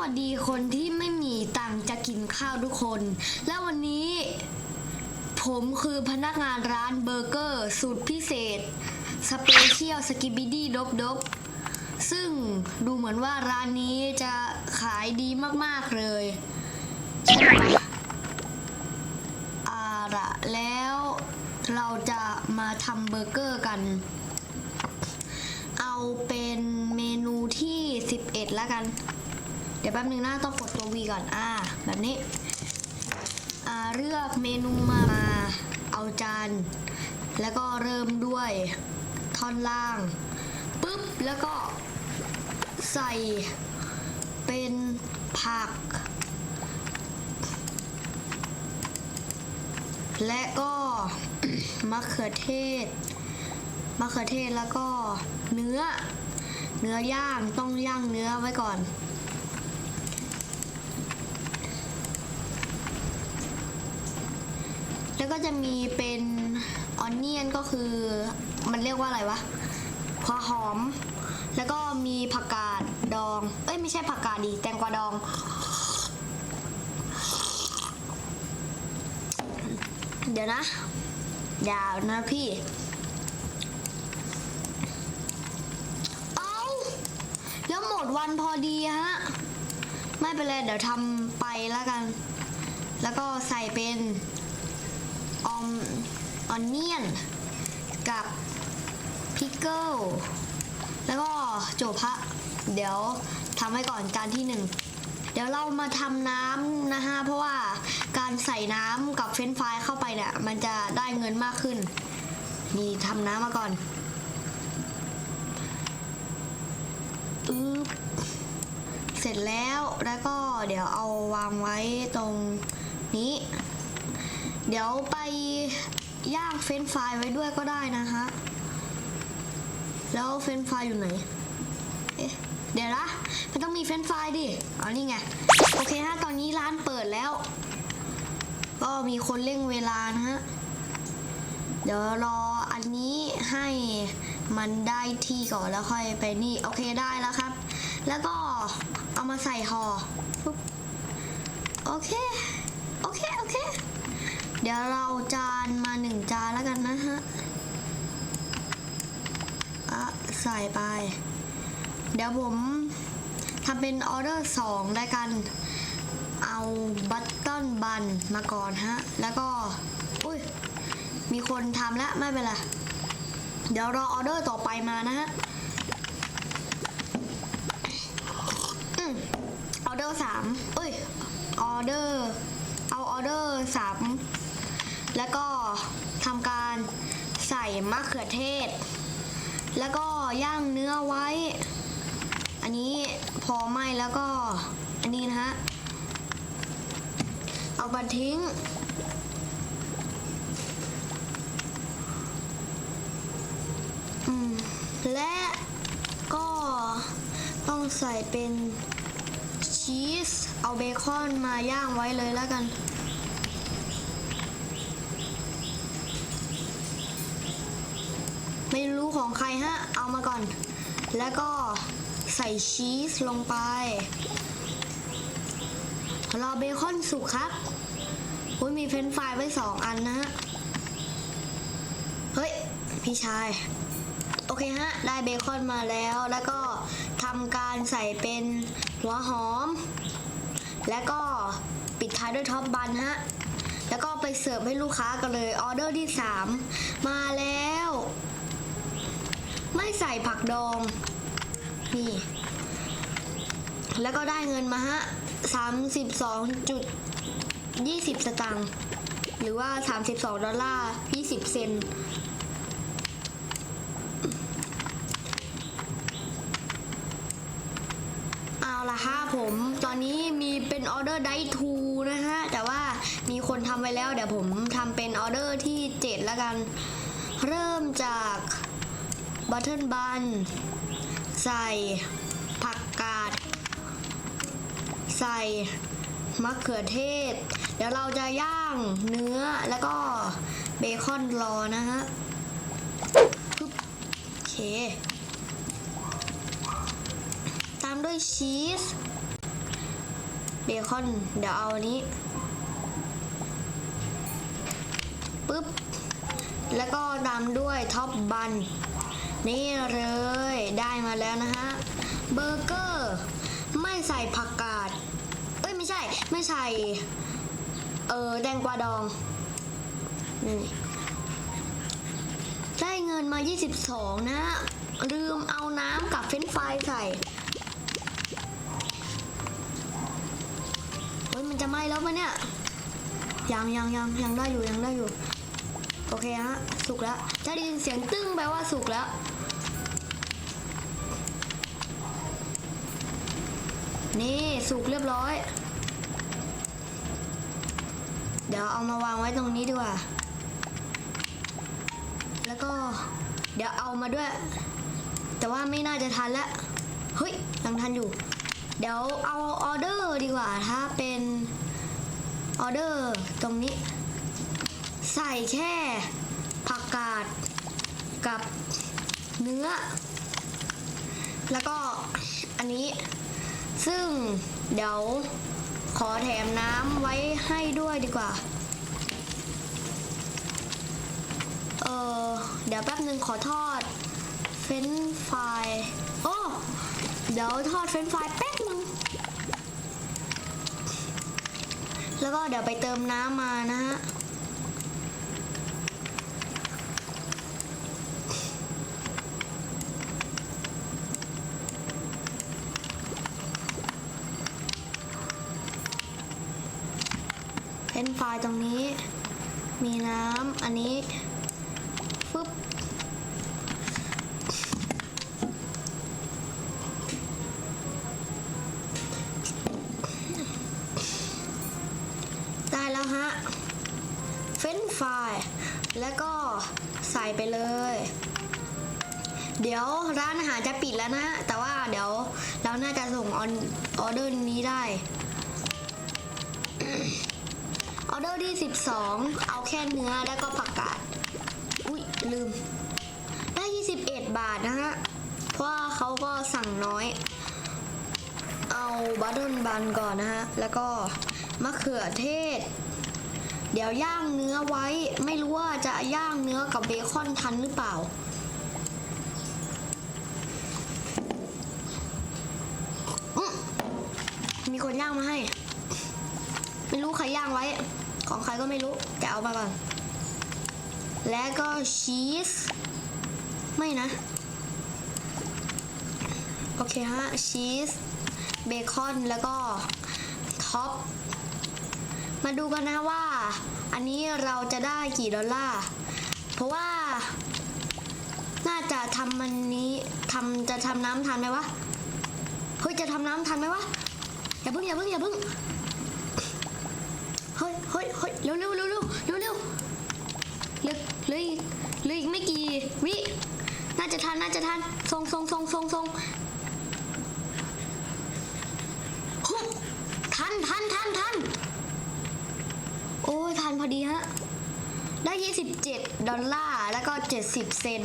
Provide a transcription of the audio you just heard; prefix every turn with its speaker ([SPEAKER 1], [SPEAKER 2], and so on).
[SPEAKER 1] วัสดีคนที่ไม่มีตังค์จะกินข้าวทุกคน และวันนี้ ผมคือพนักงานร้านเบอร์เกอร์ สูตรพิเศษ สเปเชียลสกิบิดี้ดบดบซึ่งดูเหมือนว่าร้านนี้จะขายดีมากๆเลยใช่ไหมอาละแล้วเราจะมาทำเบอร์เกอร์กัน เอาเป็นเมนูที่ 11 แล้วกัน เดี๋ยวแป๊บนึงนะต้องกดตัว V ก่อน อ่า แบบนี้ อ่า เลือกเมนูมา เอาจาน แล้วก็เริ่มด้วยท่อนล่างปุ๊บ แล้วก็ใส่เป็นผัก และก็มะเขือเทศมะเขือเทศแล้วก็เนื้อ เนื้อย่างต้องย่างเนื้อไว้ก่อน แล้ว ก็จะมีเป็นออนเนียนก็คือมันเรียกว่าอะไรวะหัวหอม แล้วก็มีผักกาดดอง เอ้ยไม่ใช่ผักกาดดี แตงกวาดอง เดี๋ยวนะยาวนะพี่ เอาแล้วหมดวันพอดีฮะ ไม่เป็นไรเดี๋ยวทำไปแล้วกัน แล้วก็ใส่เป็น ออมออนเนียน กับพิกเกิล แล้วก็โจพะ เดี๋ยวทำไว้ก่อนจานที่หนึ่ง เดี๋ยวเรามาทำน้ำนะฮะ เพราะว่าการใส่น้ำกับเฟรนฟรายเข้าไปเนี่ย มันจะได้เงินมากขึ้น นี่ทำน้ำมาก่อนอึ๊บเสร็จแล้วแล้วก็เดี๋ยวเอาวางไว้ตรงนี้ เดี๋ยวไปย่างเฟรนฟรายไว้ด้วยก็ได้นะฮะ แล้วเฟรนฟรายอยู่ไหน เอ๊ะ เดี๋ยวนะมันต้องมีเฟรนฟรายดิอ๋อนี่ไง โอเคฮะ ตอนนี้ร้านเปิดแล้ว ก็มีคนเร่งเวลานะฮะ เดี๋ยวรออันนี้ให้มันได้ที่ก่อนแล้วค่อยไปนี่ โอเคได้แล้วครับ แล้วก็เอามาใส่ห่อโอเค โอเค โอเค เดี๋ยวเราจานมาหนึ่งจานแล้วกันนะฮะอะใส่ไป เดี๋ยวผมทำเป็นออเดอร์สองได้กัน เอาบัตตันบันมาก่อนฮะ แล้วก็ อุ้ย มีคนทำแล้วไม่เป็นไร เดี๋ยวรอออเดอร์ต่อไปมานะฮะอืมออเดอร์สามเอ้ย ออเดอร์ เอาออเดอร์สาม แล้วก็ทำการใส่มะเขือเทศ แล้วก็ย่างเนื้อไว้ อันนี้พอไหมแล้วก็อันนี้นะฮะ เอาไปทิ้งอืมและก็ต้องใส่เป็นชีส เอาเบคอนมาย่างไว้เลยแล้วกัน ไม่รู้ของใครฮะ เอามาก่อน แล้วก็ใส่ชีสลงไป รอเบคอนสุกครับโอ้ยมีเฟรนฟรายไว้สองอันนะฮะ เฮ้ย พี่ชาย โอเคฮะ ได้เบคอนมาแล้ว แล้วก็ทำการใส่เป็นหัวหอม แล้วก็ปิดท้ายด้วยท็อปบันฮะ แล้วก็ไปเสิร์ฟให้ลูกค้ากันเลย ออเดอร์ที่ 3 มาแล้ว ไม่ใส่ผักดอง นี่ แล้วก็ได้เงินมาฮะ32จุด20สตางค์หรือว่า 32 ดอลลาร์ 20 เซนเอาละฮะผม ตอนนี้มีเป็นออเดอร์ไดทูนะฮะ แต่ว่ามีคนทำไว้แล้ว เดี๋ยวผมทำเป็นออเดอร์ที่ 7 แล้วกัน เริ่มจาก บัตเทิลบัน ใส่ ผักกาด ใส่มะเขือเทศ เดี๋ยวเราจะย่างเนื้อแล้วก็เบคอนรอนะฮะปึ๊บโอเค ตามด้วยชีส เบคอน เดี๋ยวเอาอันนี้ปึ๊บ แล้วก็ตามด้วยท็อปบัน นี่เลยได้มาแล้วนะฮะเบอร์เกอร์ไม่ใส่ผักกาด เอ้ยไม่ใช่ไม่ใส่เออแตงกวาดองนี่ได้เงินมา 22 นะ ลืมเอาน้ำกับเฟนฟรายใส่เฮ้ยมันจะไหม้แล้วปะเนี่ยยังยังยังยังได้อยู่ยังได้อยู่ โอเคฮะสุกแล้วถ้าได้ยินเสียงตึ้งแปลว่าสุกแล้ว นี่สุกเรียบร้อย เดี๋ยวเอามาวางไว้ตรงนี้ดีกว่า แล้วก็เดี๋ยวเอามาด้วย แต่ว่าไม่น่าจะทันแล้วเฮ้ยยังทันอยู่ เดี๋ยวเอาออเดอร์ดีกว่าถ้าเป็นออเดอร์ตรงนี้ ใส่แค่ผักกาดกับเนื้อ แล้วก็อันนี้ซึ่งเดี๋ยวขอแถมน้ำไว้ให้ด้วยดีกว่า เออเดี๋ยวแป๊บหนึ่งขอทอด เฟรนฟรายโอ้เดี๋ยวทอดเฟรนฟรายแป๊บหนึ่งแล้วก็เดี๋ยวไปเติมน้ำมานะฮะ นช์ฟรายตรงนี้ มีน้ำอันนี้ฟึบได้แล้วฮะ เฟรนช์ฟแล้วก็ใส่ไปเลย เดี๋ยวร้านอาหารจะปิดแล้วนะ แต่ว่าเดี๋ยวเราน่าจะส่งออเดอร์นี้ได้ ที่ 12 เอาแค่เนื้อแล้วก็ผักกาด อุ้ยลืม ได้ 21 บาทนะฮะ เพราะเขาก็สั่งน้อย เอาบัตเทิลบันก่อนนะฮะ แล้วก็มะเขือเทศ เดี๋ยวย่างเนื้อไว้ ไม่รู้ว่าจะย่างเนื้อกับเบคอนทันหรือเปล่าอมีคนย่างมาให้ ไม่รู้ใครย่างไว้ ของใครก็ไม่รู้แต่เอามาก่อนและก็ชีสไม่นะ โอเคฮะชีสเบคอนแล้วก็ท็อปมาดูกันนะว่า อันนี้เราจะได้กี่ดอลลาร์เพราะว่า น่าจะทำมันนี้ทำจะทำน้ำทันไหมวะเฮ้ยจะทำน้ำทันไหมวะอย่าเพิ่งอย่าเพิ่งอย่าเพิ่ง เฮ้ยเฮ้ยเฮ้ยเร็วเร็วเร็วเร็วเร็วเร็วเหลือเหลืออีกเหลืออีกไม่กี่วิน่าจะทันน่าจะทันทรงทรงทรงทรงทรงฮึทันทันทันทันโอ้ยทันพอดีฮะได้ 27 ดอลลาร์แล้วก็ 70 เซน